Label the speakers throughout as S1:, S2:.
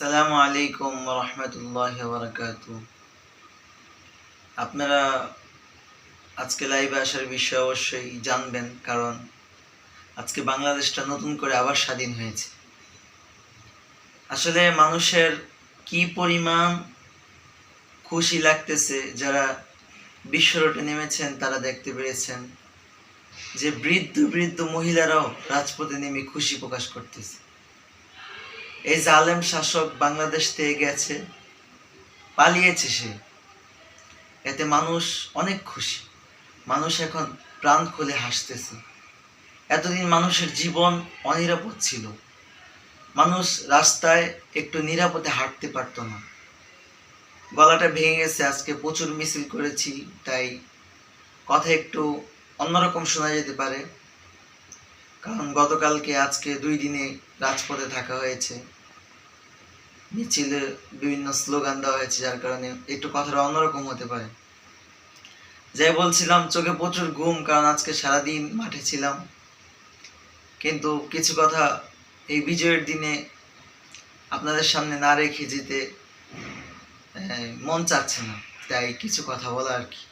S1: সালামু আলাইকুম রহমতুল্লাহ বারকাত আপনারা আজকে লাইভে আসার বিষয়ে অবশ্যই জানবেন, কারণ আজকে বাংলাদেশটা নতুন করে আবার স্বাধীন হয়েছে। আসলে মানুষের কি পরিমাণ খুশি লাগতেছে, যারা বিশ্বরোটে নেমেছেন, তারা দেখতে পেরেছেন যে বৃদ্ধ বৃদ্ধ মহিলারাও রাজপথে নেমে খুশি প্রকাশ করতেছে। এই জালেম শাসক বাংলাদেশ থেকে গেছে, পালিয়েছে সে। এতে মানুষ অনেক খুশি। মানুষ এখন প্রাণ খুলে হাসতেছে। এতদিন মানুষের জীবন অনিরাপদ ছিল। মানুষ রাস্তায় একটু নিরাপদে হাঁটতে পারতো না। গলাটা ভেঙে গেছে, আজকে প্রচুর মিছিল করেছি, তাই কথা একটু অন্যরকম শোনা যেতে পারে। কারণ গতকালকে আজকে দুই দিনে রাজপথে থাকা হয়েছে। মিছিলে বিভিন্ন স্লোগান দেওয়া হয়েছে, যার কারণে একটু কথাটা অন্যরকম হতে পারে। যাই বলছিলাম, চোখে প্রচুর ঘুম, কারণ আজকে সারাদিন মাঠে ছিলাম। কিন্তু কিছু কথা এই বিজয়ের দিনে আপনাদের সামনে না রেখে যেতে মন চাচ্ছে না। তাই কিছু কথা বলা আর কি।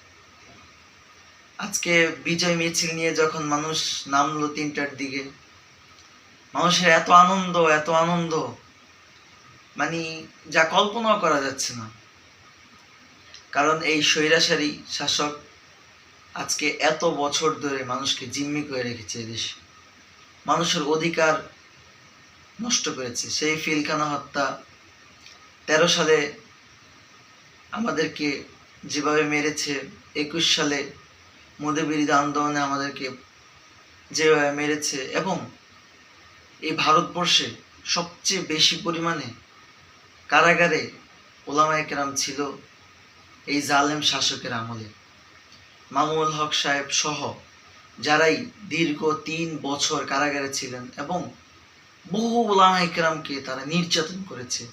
S1: আজকে বিজয় মিছিল নিয়ে যখন মানুষ নামলো তিনটার দিকে, মানুষের এত আনন্দ এত আনন্দ। মানে যা কল্পনাও করা যাচ্ছে না। কারণ এই স্বৈরাচারী শাসক আজকে এত বছর ধরে মানুষকে জিম্মি করে রেখেছে দেশে মানুষের অধিকার নষ্ট করেছে। সেই ফিলখানা হত্যা তেরো সালে আমাদেরকে যেভাবে মেরেছে, একুশ সালে মোদী বিরোধী আন্দোলনে আমাদেরকে যেভাবে মেরেছে এবং এই ভারতবর্ষে সবচেয়ে বেশি পরিমাণে কারাগারে ওলামা একরাম ছিল এই জালেম শাসকের আমলে। মামুল হক সাহেব সহ যারাই দীর্ঘ তিন বছর কারাগারে ছিলেন এবং বহু ওলামা একরামকে তারা নির্যাতন করেছে।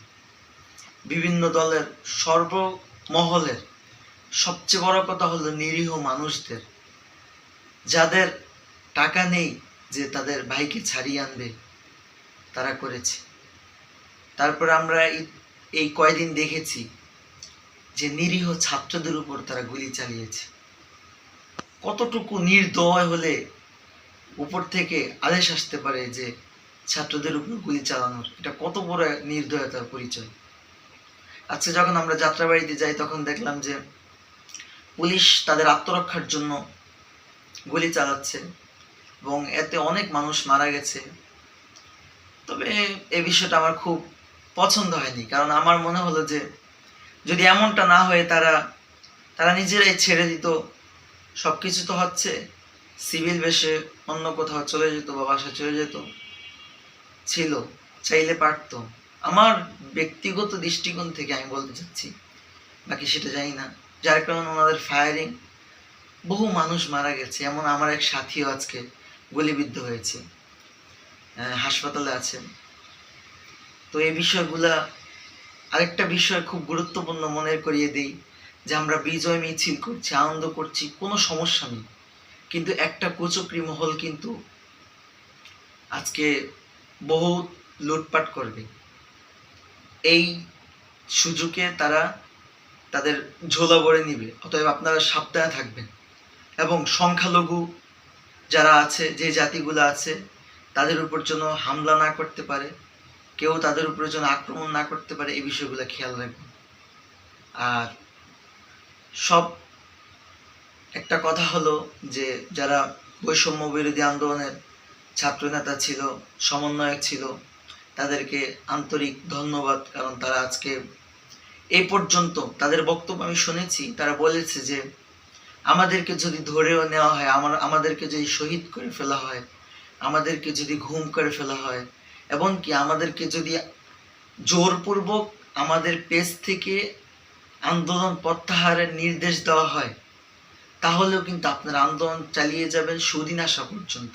S1: বিভিন্ন দলের সর্বমহলের সবচেয়ে বড় কথা হলো নিরীহ মানুষদের। যাদের টাকা নেই যে তাদের ভাইকে ছাড়িয়ে আনবে, তারা করেছে। তারপর আমরা এই- কয়দিন দেখেছি যে নিরীহ ছাত্রদের উপর তারা গুলি চালিয়েছে। কতটুকু নির্দয় হলে উপর থেকে আদেশ আসতে পারে যে ছাত্রদের উপর গুলি চালানোর? এটা কত বড় নির্দয়তার পরিচয়। আজকে যখন আমরা যাত্রাবাড়িতে যাই, তখন দেখলাম যে পুলিশ তাদের আত্মরক্ষার জন্য গুলি চালাচ্ছে এবং এতে অনেক মানুষ মারা গেছে। তবে এই বিষয়টা আমার খুব পছন্দ হয়নি, কারণ আমার মনে হলো যে যদি এমনটা না হয়ে তারা তারা নিজেরাই ছেড়ে দিত সব কিছু তো হচ্ছে। সিভিল বেশে অন্য কোথাও চলে যেত বা বাসায় চলে যেত, ছিল, চাইলে পারতো। আমার ব্যক্তিগত দৃষ্টিকোণ থেকে আমি বলতে চাচ্ছি, বাকি সেটা জানি না। যার কারণে ওনাদের ফায়ারিং বহু মানুষ মারা গেছে। এমন আমার এক সাথীও আজকে গুলিবিদ্ধ হয়েছে হাসপাতালে আছেন তো এই বিষয়গুলা আরেকটা বিষয় খুব গুরুত্বপূর্ণ মনে করিয়ে দিই, যে আমরা বিজয় মিছিল করছি, আনন্দ করছি, কোনো সমস্যা নেই। কিন্তু একটা কুচক্রি মহল কিন্তু আজকে বহু লুটপাট করবে। এই সুযোগে তারা তাদের ঝোলা ভরে নিবে, অতএব আপনারা সাবধানে থাকবেন। এবং সংখ্যালঘু যারা আছে, যে জাতিগুলো আছে, তাদের উপর যেন হামলা না করতে পারে, কেউ তাদের উপরে যেন আক্রমণ না করতে পারে, এই বিষয়গুলো খেয়াল রাখবেন। আর সব একটা কথা হলো যে, যারা বৈষম্য বিরোধী আন্দোলনের ছাত্রনেতা ছিল, সমন্বয়ক ছিল, তাদেরকে আন্তরিক ধন্যবাদ, কারণ তারা আজকে এই পর্যন্ত তাদের বক্তব্য আমি শুনেছি, তারা বলেছে যে আমাদেরকে যদি ধরেও নেওয়া হয়, আমার আমাদেরকে যদি শহীদ করে ফেলা হয়, আমাদেরকে যদি ঘুম করে ফেলা হয় এবং কি আমাদেরকে যদি জোরপূর্বক আমাদের পেজ থেকে আন্দোলন প্রত্যাহারের নির্দেশ দেওয়া হয়, তাহলেও কিন্তু আপনারা আন্দোলন চালিয়ে যাবেন সুদিন আসা পর্যন্ত।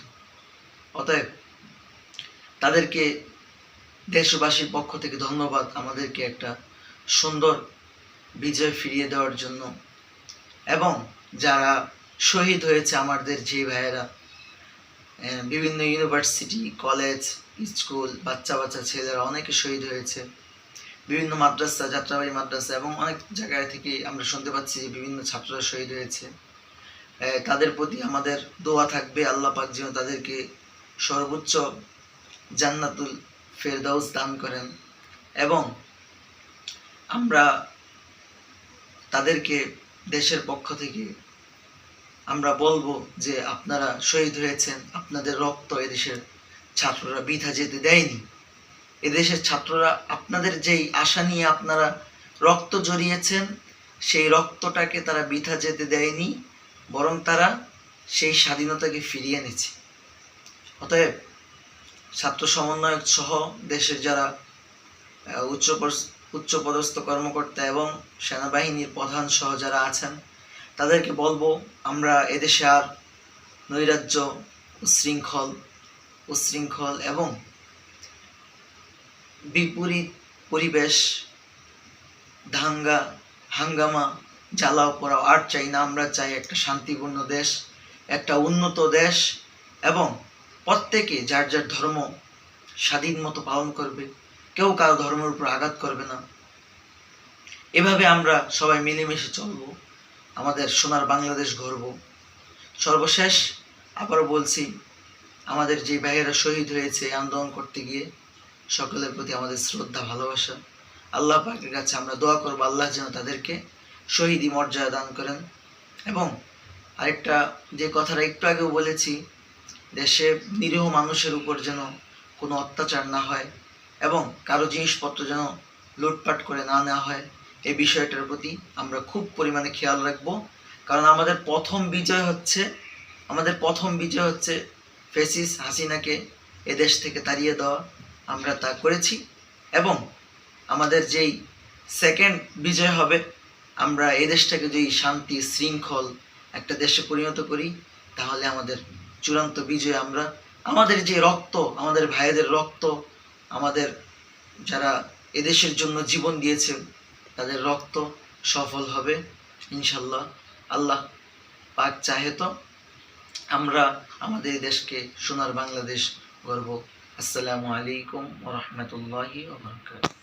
S1: অতএব তাদেরকে দেশবাসীর পক্ষ থেকে ধন্যবাদ। আমাদেরকে একটা সুন্দর বিজয় ফিরিয়ে দেওয়ার জন্য। এবং যারা শহীদ হয়েছে আমাদের যে ভাইয়েরা বিভিন্ন ইউনিভার্সিটি কলেজ স্কুল বাচ্চা বাচ্চা, ছেলেরা অনেকে শহীদ হয়েছে। বিভিন্ন মাদ্রাসা, যাত্রাবাড়ি মাদ্রাসা এবং অনেক জায়গায় থেকে আমরা শুনতে পাচ্ছি যে বিভিন্ন ছাত্ররা শহীদ হয়েছে। তাদের প্রতি আমাদের দোয়া থাকবে, আল্লাহ পাক যেন তাদেরকে সর্বোচ্চ জান্নাতুল ফেরদাউস দান করেন। এবং আমরা তাদেরকে দেশের পক্ষ থেকে আমরা বলব যে আপনারা শহীদ হয়েছেন, আপনাদের রক্ত এদেশের ছাত্ররা বৃথা যেতে দেয়নি। এদেশের ছাত্ররা আপনাদের যেই আশা নিয়ে আপনারা রক্ত জড়িয়েছেন সেই রক্তটাকে তারা বৃথা যেতে দেয়নি, বরং তারা সেই স্বাধীনতাকে ফিরিয়ে এনেছে। অতএব ছাত্র সমন্বয়ক সহ দেশের যারা উচ্চ উচ্চপদস্থ কর্মকর্তা এবং সেনাবাহিনীর প্রধান সহ যারা আছেন, তাদেরকে বলব, আমরা এদেশে আর নৈরাজ্য, উশৃঙ্খল উশৃঙ্খল এবং বিপরীত পরিবেশ দাঙ্গা হাঙ্গামা জ্বালাও পড়াও, আর চাই না, আমরা চাই একটা শান্তিপূর্ণ দেশ, একটা উন্নত দেশ এবং প্রত্যেকে যার যার ধর্ম স্বাধীন মতো পালন করবে। কেউ কারও ধর্মের উপর আঘাত করবে না। এভাবে আমরা সবাই মিলেমিশে চলব, আমাদের সোনার বাংলাদেশ গর্ব সর্বশেষ আবার বলছি, আমাদের যে ভাইয়েরা শহীদ হয়েছে আন্দোলন করতে গিয়ে, সকলের প্রতি আমাদের শ্রদ্ধা, ভালোবাসা। আল্লাহ পাকের কাছে আমরা দোয়া করব, আল্লাহ যেন তাদেরকে শহীদি মর্যাদা দান করেন। এবং আরেকটা যে কথাটা একটু আগেও বলেছি, দেশে নিরীহ মানুষের উপর যেন কোনো অত্যাচার না হয় এবং কারও জিনিসপত্র যেন লুটপাট করে না নেওয়া হয়, এই বিষয়টার প্রতি আমরা খুব পরিমাণে খেয়াল রাখব। কারণ আমাদের প্রথম বিজয় হচ্ছে, আমাদের প্রথম বিজয় হচ্ছে ফেসিস হাসিনাকে এদেশ থেকে তাড়িয়ে দেওয়া। আমরা তা করেছি এবং আমাদের যেই সেকেন্ড বিজয় হবে, আমরা এদেশটাকে যদি শান্তি, শৃঙ্খল একটা দেশে পরিণত করি, তাহলে আমাদের চূড়ান্ত বিজয় আমরা, আমাদের যে রক্ত, আমাদের ভাইদের রক্ত আমাদের যারা এদেশের জন্য জীবন দিয়েছে, তাদের রক্ত সফল হবে, ইনশাল্লাহ। আল্লাহ পাক চাহে তো আমরা আমাদের দেশকে সোনার বাংলাদেশ গর্ব আসসালামু আলাইকুম ওরহমতুল্লাহি ওবরাকাতুহু